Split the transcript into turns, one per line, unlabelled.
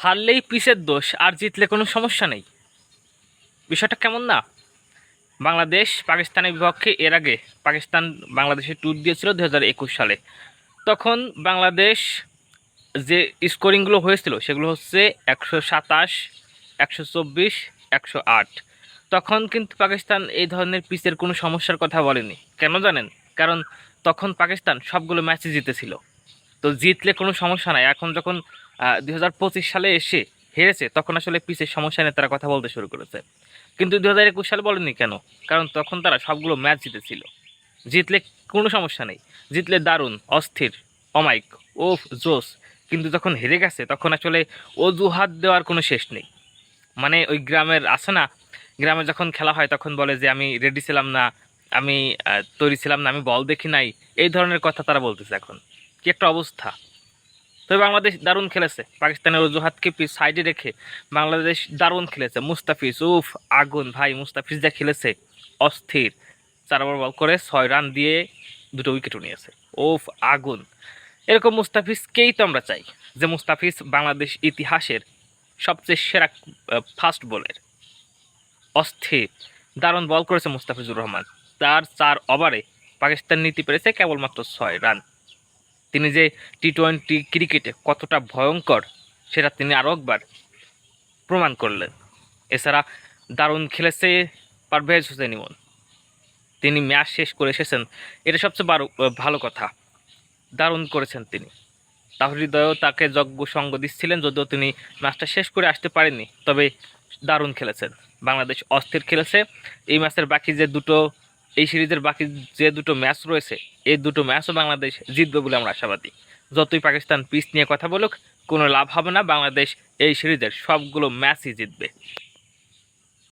হারলেই পিসের দোষ, আর জিতলে কোনো সমস্যা নেই। বিষয়টা কেমন না? বাংলাদেশ পাকিস্তানের বিপক্ষে এর আগে পাকিস্তান বাংলাদেশে ট্যুর দিয়েছিল দু হাজার একুশ সালে। তখন বাংলাদেশ যে স্কোরিংগুলো হয়েছিল, সেগুলো হচ্ছে একশো সাতাশ, একশো চব্বিশ, একশো আট। তখন কিন্তু পাকিস্তান এই ধরনের পিচের কোনো সমস্যার কথা বলেনি। কেন জানেন? কারণ তখন পাকিস্তান সবগুলো ম্যাচে জিতেছিল। তো জিতলে কোনো সমস্যা নাই। এখন যখন দুই হাজার পঁচিশ সালে এসে হেরেছে, তখন আসলে পিচের সমস্যা নিয়ে তারা কথা বলতে শুরু করেছে। কিন্তু দু হাজার একুশ সালে বলেনি কেন? কারণ তখন তারা সবগুলো ম্যাচ জিতেছিল। জিতলে কোনো সমস্যা নেই। জিতলে দারুণ, অস্থির অমাইক ওফ জোস কিন্তু যখন হেরে গেছে, তখন আসলে অজুহাত দেওয়ার কোনো শেষ নেই। মানে ওই গ্রামের আছে না, গ্রামে যখন খেলা হয়, তখন বলে যে, আমি রেডি ছিলাম না, আমি তৈরি ছিলাম না, আমি বল দেখি নাই। এই ধরনের কথা তারা বলতেছে এখন। কি একটা অবস্থা। তবে বাংলাদেশ দারুণ খেলেছে। পাকিস্তানের অজুহাতকে সাইডে রেখে বাংলাদেশ দারুণ খেলেছে। মুস্তাফিজ, উফ, আগুন, ভাই, মুস্তাফিজ যা খেলেছে, অস্থির। চার ওভার বল করে ছয় রান দিয়ে দুটো উইকেটও নিয়েছে। উফ, আগুন। এরকম মুস্তাফিজকেই তো আমরা চাই যে মুস্তাফিজ বাংলাদেশ ইতিহাসের সবচেয়ে সেরা ফাস্ট বোলার অস্থির। দারুণ বল করেছে মুস্তাফিজুর রহমান। তার চার ওভারে পাকিস্তান নিতে পেরেছে কেবলমাত্র ছয় রান তিনি যে টি টোয়েন্টি ক্রিকেটে কতটা ভয়ঙ্কর, সেটা তিনি আরও একবার প্রমাণ করলেন। এছাড়া দারুণ খেলেছে পারভেজ হোসেন ইমন। তিনি ম্যাচ শেষ করে এসেছেন। এটা সবচেয়ে বারো ভালো কথা। দারুণ করেছেন তিনি। তাহরিদয়ও তাকে যজ্ঞ সঙ্গ দিচ্ছিলেন, যদিও তিনি ম্যাচটা শেষ করে আসতে পারেননি, তবে দারুণ খেলেছেন। বাংলাদেশ অস্থির খেলেছে। এই ম্যাচের বাকি যে দুটো এই সিরিজের বাকি যে দুটো ম্যাচ রয়েছে, এই দুটো ম্যাচও বাংলাদেশ জিতবে বলে আমরা আশাবাদী। যতই পাকিস্তান পিস নিয়ে কথা বলুক, কোনো লাভ হবে না, বাংলাদেশ এই সিরিজের সবগুলো ম্যাচই জিতবে।